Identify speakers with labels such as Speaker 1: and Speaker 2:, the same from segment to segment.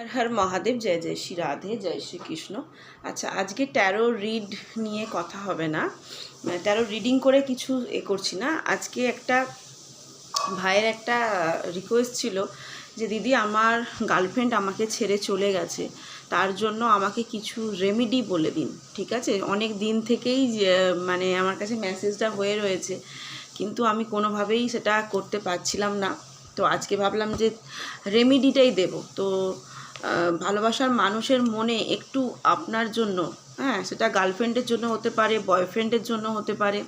Speaker 1: হর হর মহাদেব, জয় জয় শ্রী রাধে, জয় শ্রীকৃষ্ণ আচ্ছা আজকে taro read নিয়ে কথা হবে না। ট্যারো রিডিং করে কিছু এ করছি না। আজকে একটা ভাইয়ের একটা রিকোয়েস্ট ছিল যে, দিদি, আমার গার্লফ্রেন্ড আমাকে ছেড়ে চলে গেছে। তার জন্য আমাকে কিছু রেমিডি বলে দিন। ঠিক আছে? অনেক দিন থেকেই মানে আমার কাছে মেসেজটা হয়ে রয়েছে। কিন্তু আমি কোনোভাবেই সেটা করতে পারছিলাম না। তো আজকে ভাবলাম যে রেমিডিটাই দেব। তো ভালোবাসার মানুষের মনে একটু আপনার জন্য হ্যাঁ সেটা গার্লফ্রেন্ডের জন্য হতে পারে, বয়ফ্রেন্ডের জন্য হতে পারে,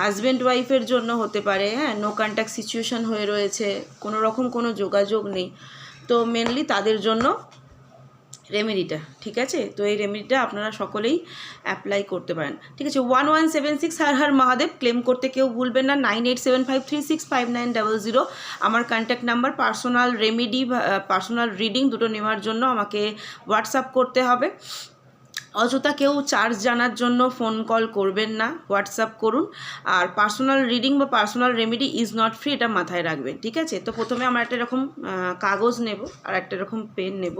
Speaker 1: হাজব্যান্ড ওয়াইফের জন্য হতে পারে হ্যাঁ নো কন্ট্যাক্ট সিচুয়েশান হয়ে রয়েছে, কোনো রকম কোনো যোগাযোগ নেই। তো মেনলি তাদের জন্য রেমেডিটা ঠিক আছে? তো এই রেমেডিটা আপনারা সকলেই অ্যাপ্লাই করতে পারেন। ঠিক আছে one one seven six Har Har Mahadev claim করতে কেউ ভুলবেন না nine eight seven five three six five nine double zero আমার contact number personal remedy personal reading দুটো নেওয়ার জন্য আমাকে হোয়াটসঅ্যাপ করতে হবে। অযথা কেউ চার্জ জানার জন্য ফোন কল করবেন না হোয়াটসঅ্যাপ করুন। আর পার্সোনাল রিডিং বা personal remedy is not free এটা মাথায় রাখবেন, ঠিক আছে? তো প্রথমে আমার একটা এরকম কাগজ নেব আর একটা এরকম পেন নেব।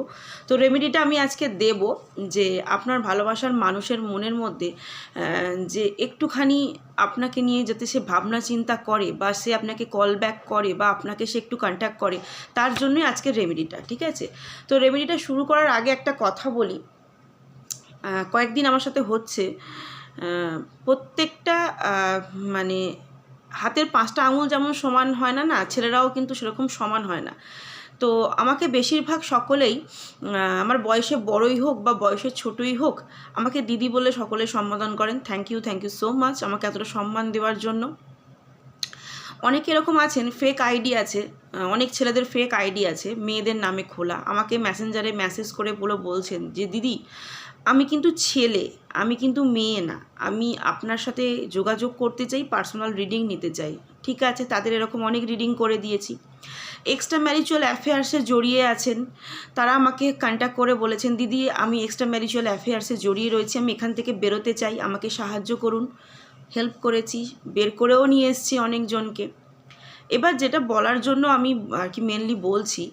Speaker 1: তো রেমেডিটা আমি আজকে দেব যে আপনার ভালোবাসার মানুষের মনের মধ্যে যে একটুখানি আপনাকে নিয়ে যাতে সে ভাবনা চিন্তা করে বা সে আপনাকে কল ব্যাক করে বা আপনাকে সে একটু কন্ট্যাক্ট করে, তার জন্যই আজকে রেমেডিটা ঠিক আছে? তো রেমেডিটা শুরু করার আগে একটা কথা বলি। কয়েকদিন আমার সাথে হচ্ছে। প্রত্যেকটা মানে হাতের পাঁচটা আঙুল যেমন সমান হয় না না, ছেলেরাও কিন্তু সেরকম সমান হয় না। তো আমাকে বেশিরভাগ সকলেই আমার বয়সে বড়ই হোক বা বয়সে ছোটই হোক, আমাকে দিদি বলে সকলে সম্বোধন করেন। Thank you thank you so much আমাকে এতটা সম্মান দেওয়ার জন্য। অনেকে এরকম আছেন ফেক আইডি আছে অনেক ছেলেদের ফেক আইডি আছে, মেয়েদের নামে খোলা। আমাকে মেসেঞ্জারে মেসেজ করে বলে বলছেন যে, দিদি, আমি কিন্তু ছেলে, আমি কিন্তু মেয়ে না। আমি আপনার সাথে যোগাযোগ করতে চাই পার্সোনাল রিডিং নিতে চাই। ঠিক আছে, তাদের এরকম অনেক রিডিং করে দিয়েছি। এক্সট্রা ম্যারিচুয়াল অ্যাফেয়ার্সে জড়িয়ে আছেন। তারা আমাকে কন্ট্যাক্ট করে বলেছেন, দিদি, আমি এক্সট্রা ম্যারিচুয়াল অ্যাফেয়ার্সে জড়িয়ে রয়েছি, আমি এখান থেকে বেরোতে চাই, আমাকে সাহায্য করুন। হেল্প করেছি, বের করেও নিয়ে এসেছি অনেকজনকে। এবার যেটা বলার জন্য আমি আর কি মেনলি বলছি,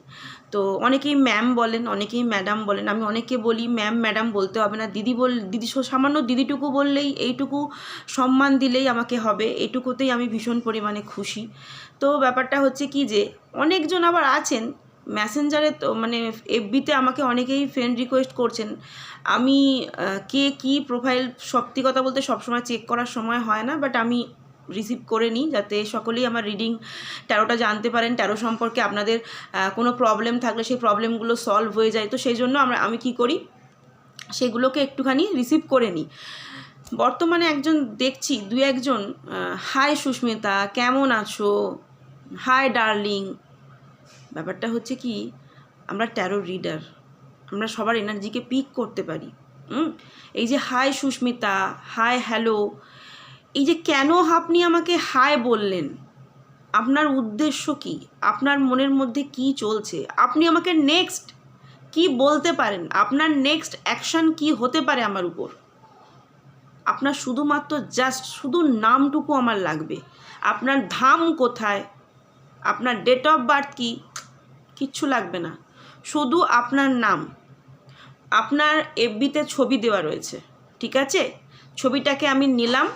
Speaker 1: তো অনেকেই ম্যাম বলেন, অনেকেই ম্যাডাম বলেন, আমি অনেকে বলি ম্যাম ম্যাডাম বলতে হবে না, দিদি বল, দিদি সামান্য দিদিটুকু বললেই, এইটুকু সম্মান দিলেই আমাকে হবে এইটুকুতেই আমি ভীষণ পরিমাণে খুশি। তো ব্যাপারটা হচ্ছে কি যে, অনেকজন আবার আছেন মেসেঞ্জারে তো মানে এফবিতে আমাকে অনেকেই ফ্রেন্ড রিকোয়েস্ট করছেন। আমি কে কী প্রোফাইল সত্যি কথা বলতে সবসময় চেক করার সময় হয় না বাট আমি রিসিভ করে নিই যাতে সকলেই আমার রিডিং ট্যারোটা জানতে পারেন। ট্যারো সম্পর্কে আপনাদের কোনো প্রবলেম থাকলে সেই প্রবলেমগুলো সলভ হয়ে যায়। তো সেই জন্য আমরা, আমি কি করি? সেগুলোকে একটুখানি রিসিভ করে নিই। বর্তমানে একজন দেখছি দু একজন হাই সুস্মিতা, কেমন আছো? হাই ডার্লিং ব্যাপারটা হচ্ছে কি, আমরা ট্যারো রিডার আমরা সবার এনার্জিকে পিক করতে পারি, হুম? এই যে হাই সুস্মিতা হাই হ্যালো এই যে কেন আপনি আমাকে হাই বললেন? আপনার উদ্দেশ্য কি? আপনার মনের মধ্যে কি চলছে? আপনি আমাকে নেক্সট কি বলতে পারেন? আপনার নেক্সট অ্যাকশন কি হতে পারে আমার উপর? আপনার শুধুমাত্র জাস্ট শুধু নামটুকু আমার লাগবে। আপনার ধাম কোথায়? আপনার ডেট অফ বার্থ কি? কিচ্ছু লাগবে না। শুধু আপনার নাম। আপনার এফবিতে ছবি দেওয়া রয়েছে, ঠিক আছে? ছবিটাকে আমি নিলাম।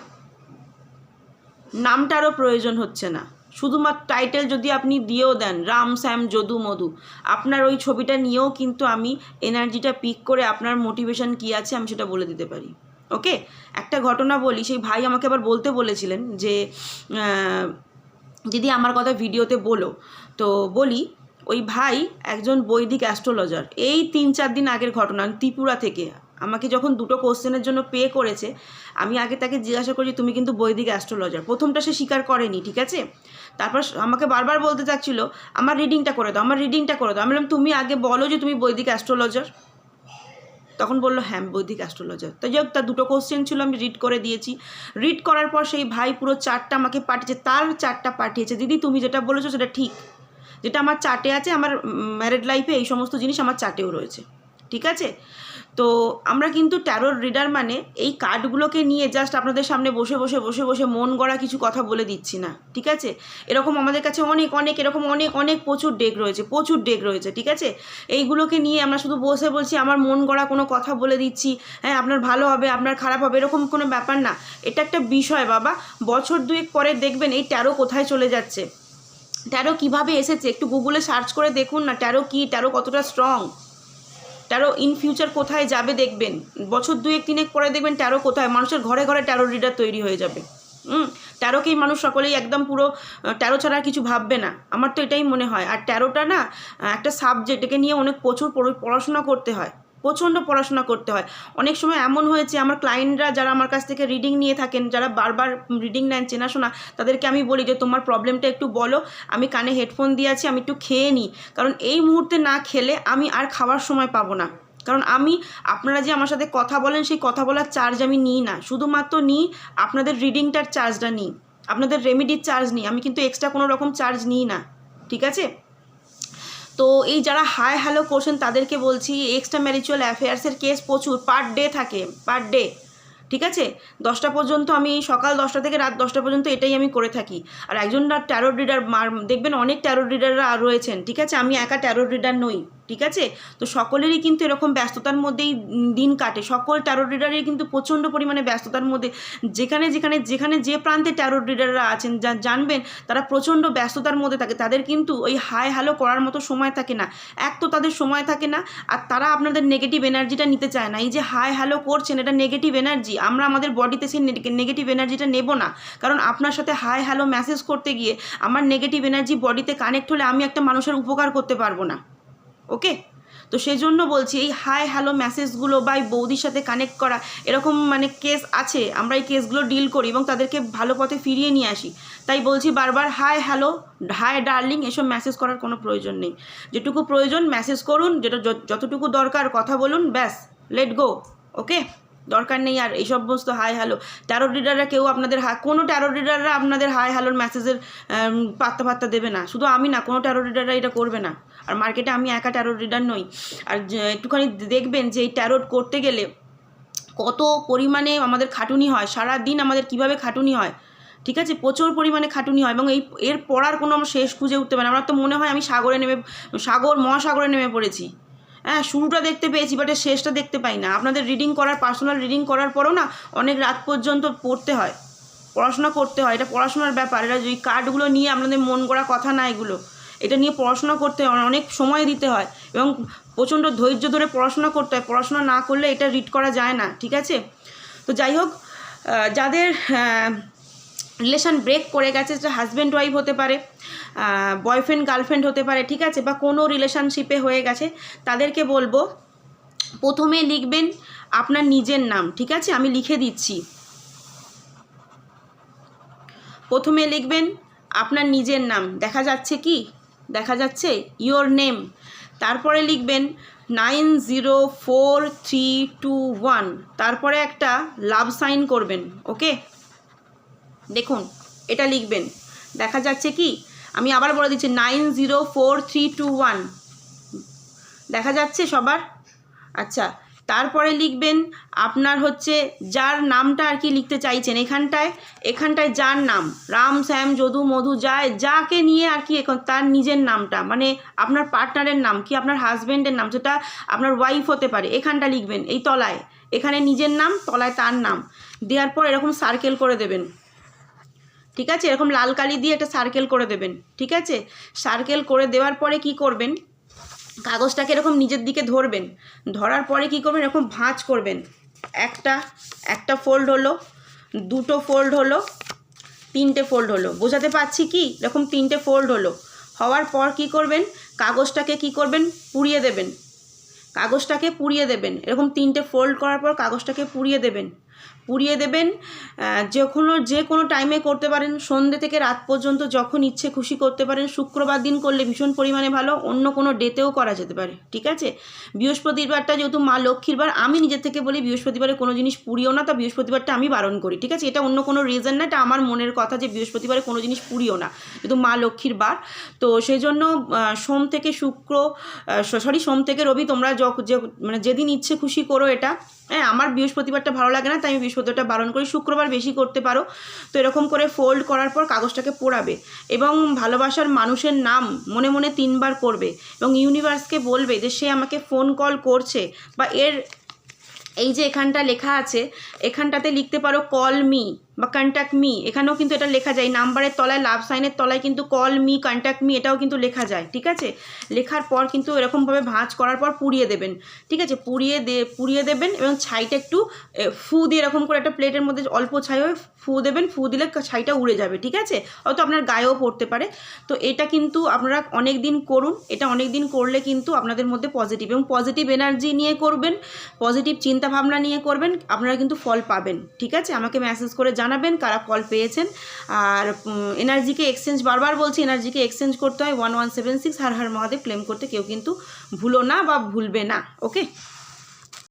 Speaker 1: নামটারও প্রয়োজন হচ্ছে না। শুধুমাত্র টাইটেল যদি আপনি দিয়েও দেন, রাম, শ্যাম, যদু, মধু, আপনার ওই ছবিটা নিয়েও কিন্তু আমি এনার্জিটা পিক করে আপনার মোটিভেশন কী আছে আমি সেটা বলে দিতে পারি। ওকে? একটা ঘটনা বলি, সেই ভাই আমাকে আবার বলতে বলেছিলেন যে দিদি আমার কথা ভিডিওতে বলো। তো বলি ওই ভাই একজন বৈদিক অ্যাস্ট্রোলজার। এই তিন চার দিন আগের ঘটনা, ত্রিপুরা থেকে। আমাকে যখন দুটো কোশ্চেনের জন্য পে করেছে, আমি আগে তাকে জিজ্ঞাসা করি, তুমি কিন্তু বৈদিক অ্যাস্ট্রোলজার? প্রথমটা সে স্বীকার করেনি, ঠিক আছে? তারপর আমাকে বারবার বলতে চাচ্ছিল, আমার রিডিংটা করে দাও, আমার রিডিংটা করে দাও। আমি বললাম, তুমি আগে বলো যে তুমি বৈদিক অ্যাস্ট্রোলজার? তখন বলল হ্যাঁ বৈদিক অ্যাস্ট্রোলজার। তো যাই তার দুটো কোশ্চেন ছিল, আমি রিড করে দিয়েছি। রিড করার পর সেই ভাই পুরো চারটা আমাকে পাঠিয়েছে, তার চারটা পাঠিয়েছে, দিদি, তুমি যেটা বলেছ সেটা ঠিক। যেটা আমার চার্টে আছে, আমার ম্যারেড লাইফে এই সমস্ত জিনিস আমার চার্টেও রয়েছে। ঠিক আছে? তো আমরা কিন্তু ট্যারোর রিডার মানে এই কার্ডগুলোকে নিয়ে জাস্ট আপনাদের সামনে বসে বসে বসে বসে মন গড়া কিছু কথা বলে দিচ্ছি না। ঠিক আছে? এরকম আমাদের কাছে অনেক অনেক, এরকম অনেক অনেক প্রচুর ডেক রয়েছে, প্রচুর ডেক রয়েছে, ঠিক আছে? এইগুলোকে নিয়ে আমরা শুধু বসে বলছি, আমার মন গড়া কোনো কথা বলে দিচ্ছি হ্যাঁ আপনার ভালো হবে, আপনার খারাপ হবে, এরকম কোনো ব্যাপার না। এটা একটা বিষয় বাবা, বছর দুয়েক পরে দেখবেন এই ট্যারো কোথায় চলে যাচ্ছে। ট্যারো কীভাবে এসেছে? একটু গুগলে সার্চ করে দেখুন না ট্যারো কি? ট্যারো কতটা স্ট্রং ট্যারো ইন ফিউচার কোথায় যাবে দেখবেন? বছর দুয়েক, তিনেক পরে দেখবেন ট্যারো কোথায়? মানুষের ঘরে ঘরে ট্যারো রিডার তৈরি হয়ে যাবে। ট্যারোকেই মানুষ সকলেই একদম পুরো ট্যারো ছাড়া কিছু ভাববে না? আমার তো এটাই মনে হয়। আর ট্যারোটা না একটা সাবজেক্ট একে নিয়ে অনেক প্রচুর পড়- পড়াশোনা করতে হয়। প্রচণ্ড পড়াশোনা করতে হয়। অনেক সময় এমন হয়েছে, আমার ক্লায়েন্টরা যারা আমার কাছ থেকে রিডিং নিয়ে থাকেন, যারা বারবার রিডিং নেন চেনাশোনা, তাদেরকে আমি বলি যে, তোমার প্রবলেমটা একটু বলো, আমি কানে হেডফোন দিয়ে আছি, আমি একটু খেয়ে নিই কারণ এই মুহূর্তে না খেলে আমি আর খাওয়ার সময় পাবো না। কারণ আমি, আপনারা যে আমার সাথে কথা বলেন, সেই কথা বলার চার্জ আমি নিই না। শুধুমাত্র নিই, আপনাদের রিডিংটার চার্জটা নিই। আপনাদের রেমিডির চার্জ নিই। আমি কিন্তু এক্সট্রা কোনো রকম চার্জ নিই না। ঠিক আছে? তো এই যারা হাই হ্যালো করছেন, তাদেরকে বলছি এক্সট্রা ম্যারিচুয়াল অ্যাফেয়ার্সের কেস প্রচুর পার ডে থাকে পার ডে ঠিক আছে? দশটা পর্যন্ত আমি সকাল দশটা থেকে রাত দশটা পর্যন্ত এটাই আমি করে থাকি। আর একজন ট্যারোর রিডার দেখবেন অনেক ট্যারোর রিডাররা রয়েছেন, ঠিক আছে? আমি একা ট্যারোর রিডার নই। ঠিক আছে? তো সকলেরই কিন্তু এরকম ব্যস্ততার মধ্যেই দিন কাটে। সকল ট্যারোর রিডারই কিন্তু প্রচণ্ড পরিমাণে ব্যস্ততার মধ্যে যেখানে যেখানে যেখানে যে প্রান্তে ট্যারোর রিডাররা আছেন, যা, জানবেন, তারা প্রচণ্ড ব্যস্ততার মধ্যে থাকে। তাদের কিন্তু ওই হাই হ্যালো করার মতো সময় থাকে না। এক তো তাদের সময় থাকে না, আর তারা আপনাদের নেগেটিভ এনার্জিটা নিতে চায় না। এই যে হাই হ্যালো করছেন, এটা নেগেটিভ এনার্জি আমরা আমাদের বডিতে সেই নেগেটিভ এনার্জিটা নেব না। কারণ আপনার সাথে হাই হ্যালো মেসেজ করতে গিয়ে আমার নেগেটিভ এনার্জি বডিতে কানেক্ট হলে আমি একটা মানুষের উপকার করতে পারব না। ওকে? তো সেই জন্য বলছি, এই হাই হ্যালো মেসেজগুলো বা বৌদির সাথে কানেক্ট করা, এরকম মানে কেস আছে, আমরা এই কেসগুলো ডিল করি এবং তাদেরকে ভালো পথে ফিরিয়ে নিয়ে আসি। তাই বলছি বারবার হাই হ্যালো হাই ডার্লিং এসব মেসেজ করার কোনো প্রয়োজন নেই। যেটুকু প্রয়োজন মেসেজ করুন, যেটা যতটুকু দরকার কথা বলুন, ব্যাস লেট গো ওকে দরকার নেই আর এই সমস্ত হাই হ্যালো। ট্যারো রিডাররা কেউ আপনাদের হাই কোনো ট্যারো রিডাররা আপনাদের হাই হ্যালোর মেসেজের পাত্তা পাত্তা দেবে না। শুধু আমি না, কোনো ট্যারো রিডাররা এটা করবে না। আর মার্কেটে আমি একা ট্যারো রিডার নই। আর একটুখানি দেখবেন যে এই ট্যারোট করতে গেলে কত পরিমাণে আমাদের খাটুনি হয় সারা দিন আমাদের কীভাবে খাটুনি হয়, ঠিক আছে? প্রচুর পরিমাণে খাটুনি হয় এবং এই, এর পড়ার কোনো আমার শেষ খুঁজে উঠতে পারে না। আমার তো মনে হয় আমি সাগরে নেমে, সাগর, মহাসাগরে নেমে পড়েছি। হ্যাঁ শুরুটা দেখতে পেয়েছি বাট শেষটা দেখতে পাই না। আপনাদের রিডিং করার পার্সোনাল রিডিং করার পরও না অনেক রাত পর্যন্ত পড়তে হয়। পড়াশোনা করতে হয়। এটা পড়াশোনার ব্যাপার। এটা ওই কার্ডগুলো নিয়ে আপনাদের মন করা কথা না এগুলো, এটা নিয়ে পড়াশোনা করতে হয়। অনেক সময় দিতে হয় এবং প্রচণ্ড ধৈর্য ধরে পড়াশোনা করতে হয়। পড়াশোনা না করলে এটা রিড করা যায় না, ঠিক আছে? তো যাই হোক যাদের রিলেশন ব্রেক করে গেছে সেটা হাজব্যান্ড ওয়াইফ হতে পারে বয়ফ্রেন্ড গার্লফ্রেন্ড হতে পারে, ঠিক আছে? বা কোনো রিলেশনশিপে হয়ে গেছে, তাদেরকে বলব, প্রথমে লিখবেন আপনার নিজের নাম, ঠিক আছে? আমি লিখে দিচ্ছি। প্রথমে লিখবেন আপনার নিজের নাম, দেখা যাচ্ছে কি? দেখা যাচ্ছে ইয়োর নেম তারপরে লিখবেন nine zero four three two one তারপরে একটা লাভ সাইন করবেন ওকে দেখুন, এটা লিখবেন। দেখা যাচ্ছে কি, আমি আবার বলে দিচ্ছি nine zero four three two one দেখা যাচ্ছে সবার? আচ্ছা তারপরে লিখবেন, আপনার হচ্ছে যার নামটা আর কি লিখতে চাইছেন এখানটায় এখানটায় যার নাম, রাম, শ্যাম, যদু, মধু, যায়, যাকে নিয়ে আর কি এখন তার নিজের নামটা মানে আপনার পার্টনারের নাম কি আপনার হাজব্যান্ডের নাম সেটা আপনার ওয়াইফ হতে পারে, এখানটা লিখবেন, এই তলায়। এখানে নিজের নাম, তলায় তার নাম। দেওয়ার পর এরকম সার্কেল করে দেবেন। ঠিক আছে? এরকম লাল কালি দিয়ে একটা সার্কেল করে দেবেন, ঠিক আছে? সার্কেল করে দেওয়ার পরে কি করবেন? কাগজটাকে এরকম নিজের দিকে ধরবেন, ধরার পরে কি করবেন? এরকম ভাঁজ করবেন। একটা একটা ফোল্ড হলো, দুটো ফোল্ড হলো, তিনটে ফোল্ড হলো। বোঝাতে পারছি কি? এরকম তিনটে ফোল্ড হলো। হওয়ার পর কি করবেন? কাগজটাকে কি করবেন? পুড়িয়ে দেবেন। কাগজটাকে পুড়িয়ে দেবেন। এরকম তিনটে ফোল্ড করার পর কাগজটাকে পুড়িয়ে দেবেন। পুড়িয়ে দেবেন। আহ, যে কোনো টাইমে করতে পারেন। সন্ধ্যে থেকে রাত পর্যন্ত যখন ইচ্ছে খুশি করতে পারেন। শুক্রবার দিন করলে ভীষণ পরিমাণে ভালো। অন্য কোনো ডেতেও করা যেতে পারে। ঠিক আছে? বৃহস্পতিবারটা যেহেতু মা লক্ষ্মীর বার আমি নিজের থেকে বলি বৃহস্পতিবারে কোনো জিনিস পুড়িও না। তা বৃহস্পতিবারটা আমি বারণ করি। ঠিক আছে? এটা অন্য কোনো রিজন না। এটা আমার মনের কথা যে বৃহস্পতিবারে কোনো জিনিস পুড়িও না। যেহেতু মা লক্ষ্মীর বার। তো সেই জন্য সোম থেকে শুক্র সরি সোম থেকে রবি তোমরা মানে যেদিন ইচ্ছে খুশি করো এটা। হ্যাঁ আমার বৃহস্পতিবারটা ভালো লাগে না, তাই আমি বৃহস্পতিবারটা বারণ করি। শুক্রবার বেশি করতে পারো। তো এরকম করে ফোল্ড করার পর কাগজটাকে পোড়াবে এবং ভালোবাসার মানুষের নাম মনে মনে তিনবার করবে এবং ইউনিভার্সকে বলবে যে, সে আমাকে ফোন কল করছে। বা এর এই যে এখানটা লেখা আছে, এখানটাতে লিখতে পারো কল মি বা কন্ট্যাক্ট মি এখানেও কিন্তু এটা লেখা যায়। নাম্বারের তলায় লাভ সাইনের তলায় কিন্তু কল মি কন্ট্যাক্ট মি এটাও কিন্তু লেখা যায়, ঠিক আছে? লেখার পর কিন্তু এরকমভাবে ভাঁজ করার পর পুড়িয়ে দেবেন, ঠিক আছে? পুড়িয়ে দে, পুড়িয়ে দেবেন এবং ছাইটা একটু ফু দিয়ে এরকম করে একটা প্লেটের মধ্যে অল্প ছাই হয়ে ফু দেবেন, ফু দিলে ছাইটা উড়ে যাবে, ঠিক আছে? হয়তো আপনার গায়েও পড়তে পারে। তো এটা কিন্তু আপনারা অনেক দিন করুন, এটা অনেক দিন করলে কিন্তু আপনাদের মধ্যে পজিটিভ এবং পজিটিভ এনার্জি নিয়ে করবেন পজিটিভ চিন্তা ভাবনা নিয়ে করবেন, আপনারা কিন্তু ফল পাবেন, ঠিক আছে? আমাকে মেসেজ করে জানাবেন কারা কল পেয়েছেন। আর এনার্জিকে এক্সচেঞ্জ বারবার বলছি এনার্জিকে এক্সচেঞ্জ করতে হয়। One one seven six Har Har Mahadev claim করতে কেউ কিন্তু ভুলো না বা ভুলবে না ওকে